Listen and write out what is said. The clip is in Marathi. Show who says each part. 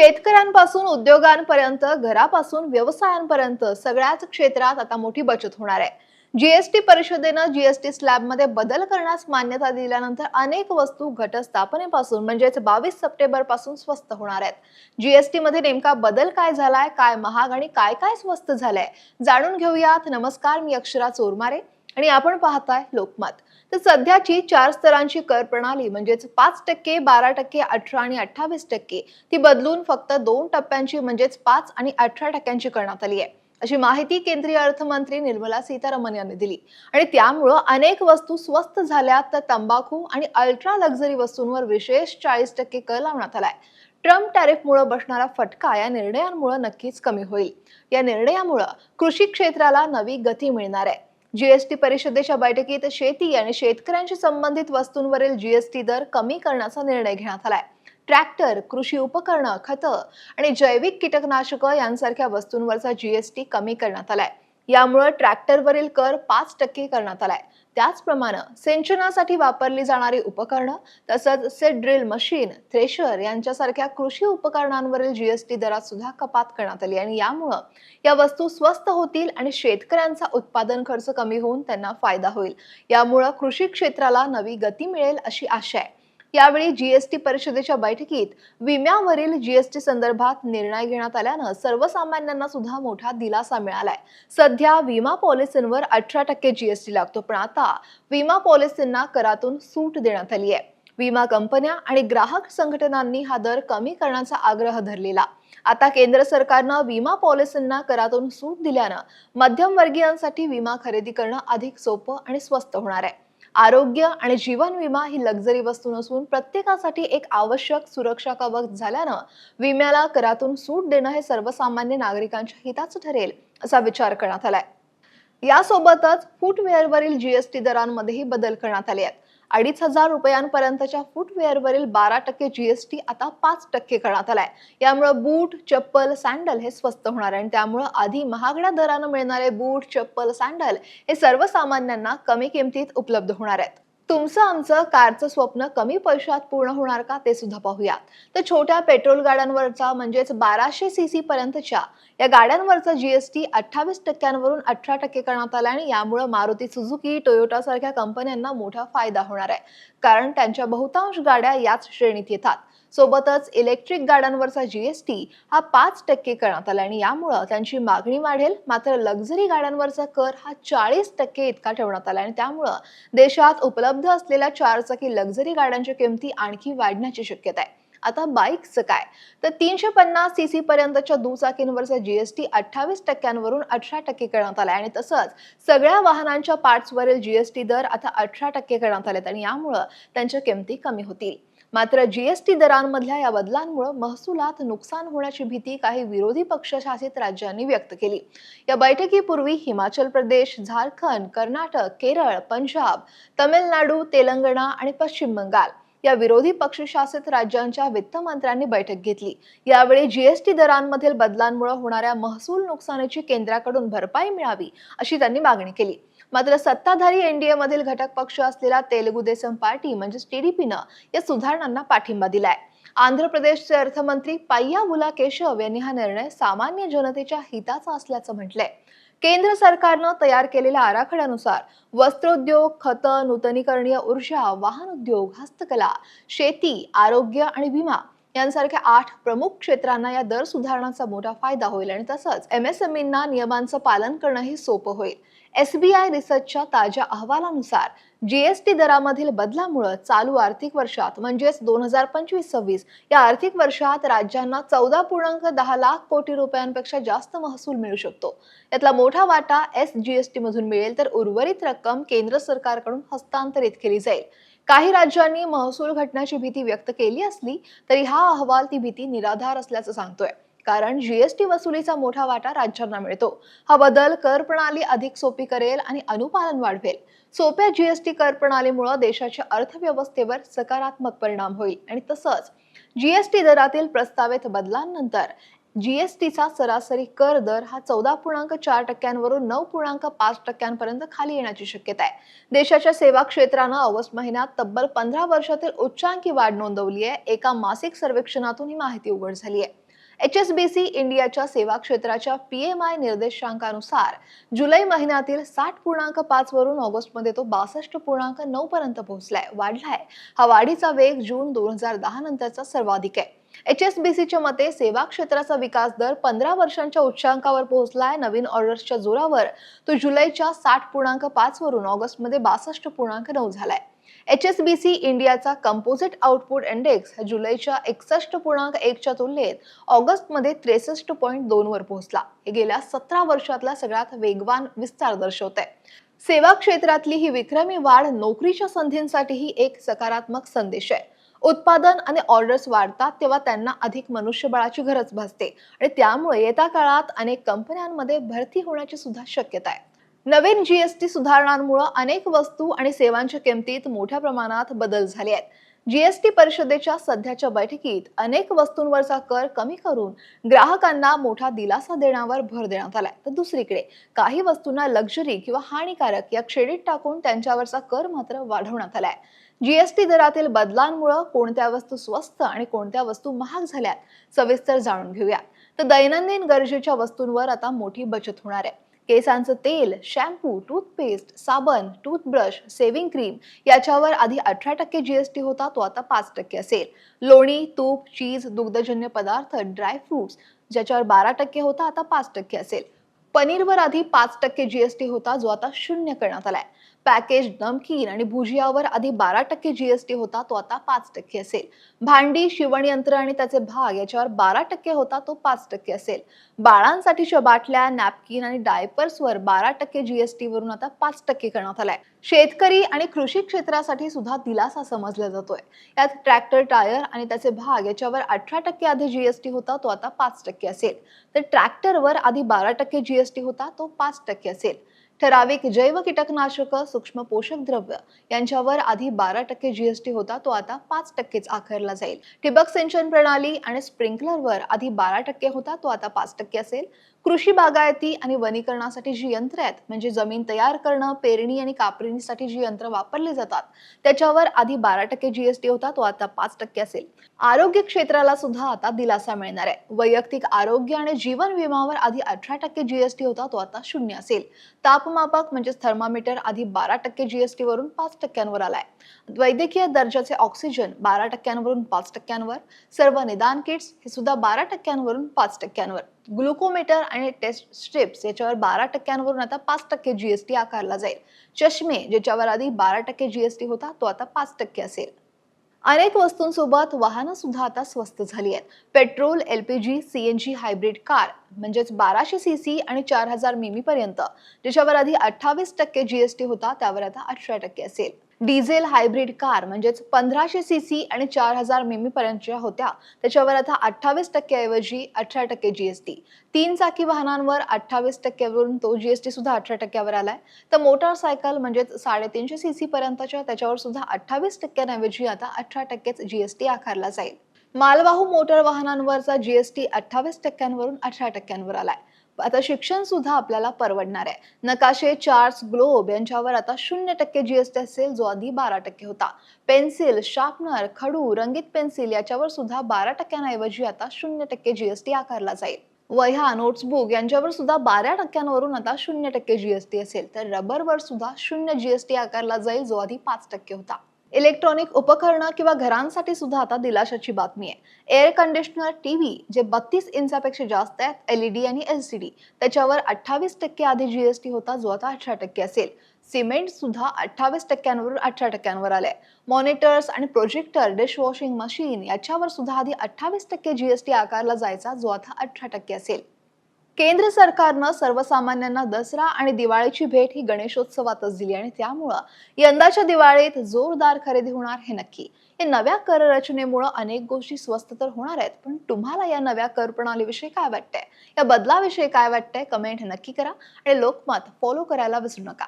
Speaker 1: शेतकऱ्यांपासून उद्योगांपर्यंत घरापासून व्यवसायांपर्यंत सगळ्याच क्षेत्रात आता मोठी बचत होणार आहे. जीएसटी परिषदेनं जीएसटी स्लॅबमध्ये बदल करण्यास मान्यता दिल्यानंतर अनेक वस्तू घटस्थापनेपासून म्हणजेच बावीस सप्टेंबरपासून स्वस्त होणार आहेत. जीएसटी मध्ये नेमका बदल काय झालाय काय महाग आणि काय काय स्वस्त झालंय? जाणून घेऊयात. नमस्कार मी अक्षरा चोरमारे. आणि आपण पाहताय लोकमत. तर सध्याची चार स्तरांची कर प्रणाली म्हणजेच पाच टक्के बारा टक्के अठरा आणि अठ्ठावीस टक्के ती बदलून फक्त दोन टप्प्यांची म्हणजेच पाच आणि अठरा टक्क्यांची करण्यात आली आहे. अशी माहिती केंद्रीय अर्थमंत्री निर्मला सीतारामन यांनी दिली. आणि त्यामुळं अनेक वस्तू स्वस्त झाल्या तर तंबाखू आणि अल्ट्रा लक्झरी वस्तूंवर विशेष चाळीस टक्के कर लावण्यात आलाय. ट्रम्प टॅरिफमुळे बसणारा फटका या निर्णयांमुळे नक्कीच कमी होईल. या निर्णयामुळं कृषी क्षेत्राला नवी गती मिळणार आहे. जीएसटी परिषदेच्या बैठकीत शेती आणि शेतकऱ्यांशी संबंधित वस्तूंवरील जीएसटी दर कमी करण्याचा निर्णय घेण्यात आलाय. ट्रॅक्टर कृषी उपकरणं खतं आणि जैविक कीटकनाशकं यांसारख्या वस्तूंवरचा जीएसटी कमी करण्यात आलाय. यामुळे ट्रॅक्टरवरील कर पाच टक्के करण्यात आलाय. त्याचप्रमाणे सिंचनासाठी वापरली जाणारी उपकरणं तसंच सेट ड्रिल मशीन थ्रेशर यांच्यासारख्या कृषी उपकरणांवरील जीएसटी दरात सुद्धा कपात करण्यात आली आणि यामुळं या वस्तू स्वस्त होतील आणि शेतकऱ्यांचा उत्पादन खर्च कमी होऊन त्यांना फायदा होईल. यामुळं कृषी क्षेत्राला नवी गती मिळेल अशी आशा आहे. यावेळी जीएसटी परिषदेच्या बैठकीत विम्यावरील जीएसटी संदर्भात निर्णय घेण्यात आल्यानं सर्वसामान्यांना सुद्धा मोठा दिलासा मिळालाय. सध्या विमा पॉलिसींवर अठरा टक्के जीएसटी लागतो पण आता विमा पॉलिसींना करातून सूट देण्यात आली आहे विमा कंपन्या आणि ग्राहक संघटनांनी हा दर कमी करण्याचा आग्रह धरलेला. आता केंद्र सरकारनं विमा पॉलिसींना करातून सूट दिल्यानं मध्यमवर्गीयांसाठी विमा खरेदी करणं अधिक सोपं आणि स्वस्त होणार आहे. आरोग्य आणि जीवन विमा ही लक्झरी वस्तू नसून प्रत्येकासाठी एक आवश्यक सुरक्षा कवच झाल्यानं विम्याला करातून सूट देणं हे सर्वसामान्य नागरिकांच्या हिताचं ठरेल असा विचार करण्यात आलाय. यासोबतच फुटवेअरवरील जीएसटी दरांमध्येही बदल करण्यात आले आहेत. अडीच हजार रुपयांपर्यंतच्या फुटवेअरवरील बारा टक्के जीएसटी आता पाच टक्के करण्यात आलाय. यामुळे बूट चप्पल सँडल हे स्वस्त होणार आहे. आणि त्यामुळे आधी महागड्या दरानं मिळणारे बूट चप्पल सँडल हे सर्वसामान्यांना कमी किमतीत उपलब्ध होणार आहेत. तुमचं आमचं कारचं स्वप्न कमी पैशात पूर्ण होणार का ते सुद्धा पाहूयात. तर छोट्या पेट्रोल गाड्यांवरचा म्हणजेच बाराशे सी सी पर्यंतच्या या गाड्यांवरचा जीएसटी अठ्ठावीस टक्क्यांवरून अठरा टक्के करण्यात आला आणि यामुळे मारुती सुझुकी टोयोटा सारख्या कंपन्यांना मोठा फायदा होणार आहे. कारण त्यांच्या बहुतांश गाड्या याच श्रेणीत येतात. सोबतच इलेक्ट्रिक गाड्यांवरचा जीएसटी हा पाच टक्के करण्यात आला आणि यामुळं त्यांची मागणी वाढेल. मात्र लक्झरी गाड्यांवरचा कर हा चाळीस टक्के इतका ठेवण्यात आला आणि त्यामुळं देशात उपलब्ध असलेल्या चारचाकी लक्झरी गाड्यांच्या किमती आणखी वाढण्याची शक्यता आहे. आता बाईकचं काय? तर तीनशे पन्नास सी सी पर्यंतच्या दुचाकींवरचा जीएसटी अठ्ठावीस टक्क्यांवरून अठरा टक्के करण्यात आला आणि तसंच सगळ्या वाहनांच्या पार्ट्सवरील जीएसटी दर आता अठरा टक्के करण्यात आलेत आणि यामुळं त्यांच्या किमती कमी होतील. मात्र जीएसटी दरांमधल्या या बदलांमुळे महसुलात नुकसान होण्याची भीती काही विरोधी पक्षशासित राज्यांनी व्यक्त केली. या बैठकीपूर्वी हिमाचल प्रदेश झारखंड कर्नाटक केरळ पंजाब तमिळनाडू तेलंगणा आणि पश्चिम बंगाल या विरोधी पक्षशासित राज्यांच्या वित्तमंत्र्यांनी बैठक घेतली. यावेळी जीएसटी दरांमधील बदलांमुळे होणाऱ्या महसूल नुकसानीची केंद्राकडून भरपाई मिळावी अशी त्यांनी मागणी केली. मात्र सत्ताधारी एनडीए मधील घटक पक्ष असलेला तेलुगू देसम पार्टी म्हणजेच टीडीपीनं या सुधारणांना पाठिंबा दिलाय. आंध्र प्रदेशचे अर्थमंत्री पाय्या बुला केशव यांनी हा निर्णय सामान्य जनतेच्या हिताचा असल्याचं म्हटलंय. केंद्र सरकारनं तयार केलेल्या आराखड्यानुसार वस्त्रोद्योग खतं नूतनीकरणीय ऊर्जा वाहन उद्योग हस्तकला शेती आरोग्य आणि विमा यांसारख्या आठ प्रमुख क्षेत्रांना या दर सुधारणांचा मोठा फायदा होईल आणि तसंच एमएसएमईंना नियमांचं पालन करणंही सोपं होईल. एसबीआय रिसर्चच्या ताज्या अहवालानुसार जीएसटी दरामधील बदलामुळे चालू आर्थिक वर्षात म्हणजेच दोन हजार पंचवीस सव्वीस या आर्थिक वर्षात राज्यांना चौदा पूर्णांक दहा लाख कोटी रुपयांपेक्षा जास्त महसूल मिळू शकतो. यातला मोठा वाटा एस जीएसटी मधून मिळेल तर उर्वरित रक्कम केंद्र सरकारकडून हस्तांतरित केली जाईल. काही राज्यांनी महसूल घटण्याची भीती व्यक्त केली असली तरी हा अहवाल ती भीती निराधार असल्याचं सांगतोय. कारण जीएसटी वसुलीचा मोठा वाटा राज्यांना मिळतो. हा बदल कर प्रणाली अधिक सोपी करेल आणि अनुपालन वाढवेल. सोप्या जीएसटी कर प्रणालीमुळे देशाच्या अर्थव्यवस्थेवर सकारात्मक परिणाम होईल. आणि तसंच जीएसटी दरातील प्रस्तावित बदलांनंतर जीएसटीचा सरासरी कर दर हा चौदा पूर्णांक चार टक्क्यांवरून नऊ पूर्णांक पाच टक्क्यांपर्यंत खाली येण्याची शक्यता आहे. देशाच्या सेवा क्षेत्रानं ऑगस्ट महिन्यात तब्बल पंधरा वर्षातील उच्चांकी वाढ नोंदवली आहे. एका मासिक सर्वेक्षणातून ही माहिती उघड झाली आहे. एच एस बी सी इंडियाच्या सेवा क्षेत्राच्या पी एम आय निर्देशांकानुसार जुलै महिन्यातील साठ पूर्णांक पाच वरून ऑगस्टमध्ये तो बासष्ट पूर्णांक नऊ पर्यंत पोहोचलाय. वाढलाय. हा वाढीचा वेग जून दोन हजार दहा नंतरचा सर्वाधिक आहे. एच एस बी सीच्या मते सेवा क्षेत्राचा विकास दर पंधरा वर्षांच्या उच्चांकावर पोहोचलाय. नवीन ऑर्डर्सच्या जोरावर तो जुलैच्या साठ पूर्णांक पाच वरून ऑगस्टमध्ये बासष्ट पूर्णांक नऊ झालाय. एच एस बी सी इंडियाचा कंपोजिट आउटपुट इंडेक्स हा जुलैच्या एकसष्ट पूर्णांक एकच्या तुलनेत ऑगस्टमध्ये त्रेसष्ट पॉईंट दोनवर पोहोचला. हे गेल्या सतरा वर्षातला सगळ्यात वेगवान विस्तार दर्शवत सेवा क्षेत्रातली ही विक्रमी वाढ नोकरीच्या संधींसाठीही एक सकारात्मक संदेश आहे. उत्पादन आणि ऑर्डर्स वाढतात तेव्हा त्यांना अधिक मनुष्यबळाची गरज भासते. आणि त्यामुळे येत्या काळात अनेक कंपन्यांमध्ये भरती होण्याची सुद्धा शक्यता आहे. नवीन जीएसटी सुधारणांमुळे अनेक वस्तू आणि सेवांच्या किमतीत मोठ्या प्रमाणात बदल झाले आहेत. जीएसटी परिषदेच्या सध्याच्या बैठकीत अनेक वस्तूंवरचा कर कमी करून ग्राहकांना मोठा दिलासा देण्यावर भर देण्यात आलाय. तर दुसरीकडे काही वस्तूंना लक्झरी किंवा हानिकारक या क्रेडिट टाकून त्यांच्यावरचा कर मात्र वाढवण्यात आलाय. जीएसटी दरातील बदलांमुळे कोणत्या वस्तू स्वस्त आणि कोणत्या वस्तू महाग झाल्यात सविस्तर जाणून घेऊया. तर दैनंदिन गरजेच्या वस्तूंवर आता मोठी बचत होणार आहे. केसांचं तेल शॅम्पू टूथपेस्ट साबण टूथब्रश सेव्हिंग क्रीम याच्यावर आधी अठरा टक्के जीएसटी होता तो आता पाच टक्के असेल. लोणी तूप चीज दुग्धजन्य पदार्थ ड्रायफ्रुट्स ज्याच्यावर बारा टक्के होता आता पाच टक्के असेल. पनीरवर आधी पाच टक्के जीएसटी होता जो आता शून्य करण्यात आलाय. पॅकेज नमकीन आणि भुजियावर आधी बारा टक्के जीएसटी होता तो आता पाच टक्के असेल. भांडी शिवणयंत्र आणि त्याचे भाग याच्यावर बारा टक्के होता तो पाच टक्के असेल. बाळांसाठीच्या बाटल्या नॅपकिन आणि डायपर्सवर बारा टक्के जीएसटी वरून आता पाच टक्के करण्यात आलाय. शेतकरी आणि कृषी क्षेत्रासाठी सुद्धा दिलासा समजला जातोय. यात ट्रॅक्टर टायर आणि त्याचे भाग याच्यावर अठरा टक्के आधी जीएसटी होता तो आता पाच टक्के असेल. तर ट्रॅक्टरवर आधी बारा टक्के जीएसटी होता तो पाच टक्के असेल. ठराविक जैव कीटकनाशक सूक्ष्म पोषक द्रव्य यांच्यावर आधी बारा टक्के जीएसटी होता तो आता पाच टक्केच आकारला जाईल. ठिबक सिंचन प्रणाली आणि स्प्रिंकलरवर आधी बारा टक्के होता तो आता पाच टक्के असेल. कृषी बागायती आणि वनीकरणासाठी जी यंत्र आहेत म्हणजे जमीन तयार करणं पेरणी आणि कापरणीसाठी जी यंत्र वापरली जातात त्याच्यावर आधी बारा टक्के जीएसटी होता तो आता पाच टक्के असेल. आरोग्य क्षेत्राला सुद्धा आता दिलासा मिळणार आहे. वैयक्तिक आरोग्य आणि जीवन विमावर आधी अठरा टक्के जीएसटी होता तो आता शून्य असेल. तापमापक म्हणजेच थर्मामीटर आधी बारा टक्के जीएसटी वरून पाच टक्क्यांवर आलाय. वैद्यकीय दर्जाचे ऑक्सिजन बारा टक्क्यांवरून पाच टक्क्यांवर. सर्व निदान किट्स हे सुद्धा बारा टक्क्यांवरून पाच टक्क्यांवर. ग्लुकोमीटर आणि टेस्ट स्ट्रिप्स याच्यावर बारा टक्क्यांवरून आता पाच टक्के जीएसटी आकारला जाईल. चष्मे ज्याच्यावर आधी बारा टक्के जीएसटी होता तो आता पाच टक्के असेल. अनेक वस्तूंसोबत वाहनं सुद्धा आता स्वस्त झाली आहेत. Petrol L P G C N G hybrid car म्हणजेच बाराशे सी सी आणि चार हजार मिमी पर्यंत ज्याच्यावर आधी अठ्ठावीस टक्के जीएसटी होता त्यावर आता अठरा टक्के असेल. डिझेल हायब्रिड कार म्हणजेच पंधराशे सी सी आणि चार हजार मिमी पर्यंतच्या होत्या. त्याच्यावर आता अठ्ठावीस टक्क्याऐवजी अठरा टक्के जीएसटी तीन चाकी वाहनांवर अठ्ठावीस टक्क्यावरून तो जीएसटी सुद्धा अठरा टक्क्यावर आलाय. तर मोटारसायकल म्हणजेच साडेतीनशे सी सी पर्यंतच्या त्याच्यावर सुद्धा अठ्ठावीस टक्क्यांऐवजी आता अठरा टक्केच जीएसटी आकारला जाईल. मालवाहू मोटर वाहनांवरचा जीएसटी अठ्ठावीस टक्क्यांवरून अठरा टक्क्यांवर आलाय. आता शिक्षण सुद्धा आपल्याला परवडणार आहे. नकाशे चार्ट्स ग्लोब यांच्यावर आता शून्य टक्के जीएसटी असेल जो आधी बारा टक्के होता. पेन्सिल शार्पनर खडू रंगीत पेन्सिल याच्यावर सुद्धा बारा टक्क्यांऐवजी आता शून्य टक्के जीएसटी आकारला जाईल. वह्या नोट्सबुक यांच्यावर सुद्धा बारा टक्क्यांवरून आता शून्य टक्के जीएसटी असेल. तर रबरवर सुद्धा शून्य जीएसटी आकारला जाईल जो आधी पाच टक्के होता. इलेक्ट्रॉनिक उपकरणं किंवा घरांसाठी सुद्धा आता दिलाशाची बातमी आहे. एअर कंडिशनर टीव्ही जे बत्तीस इंचापेक्षा जास्त आहेत एलईडी आणि एलसीडी त्याच्यावर अठ्ठावीस टक्के आधी जीएसटी होता जो आता अठरा टक्के असेल. सिमेंट सुद्धा अठ्ठावीस टक्क्यांवरून अठरा टक्क्यांवर आलंय. मॉनिटर्स आणि प्रोजेक्टर डिश वॉशिंग मशीन याच्यावर सुद्धा आधी अठ्ठावीस टक्के जीएसटी आकारला जायचा जो आता अठरा टक्के असेल. केंद्र सरकारनं सर्वसामान्यांना दसरा आणि दिवाळीची भेट ही गणेशोत्सवातच दिली आणि त्यामुळं यंदाच्या दिवाळीत जोरदार खरेदी होणार हे नक्की. या नव्या कर रचनेमुळं अनेक गोष्टी स्वस्त तर होणार आहेत पण तुम्हाला या नव्या कर प्रणालीविषयी काय वाटतंय? या बदलाविषयी काय वाटतंय? कमेंट नक्की करा आणि लोकमत फॉलो करायला विसरू नका.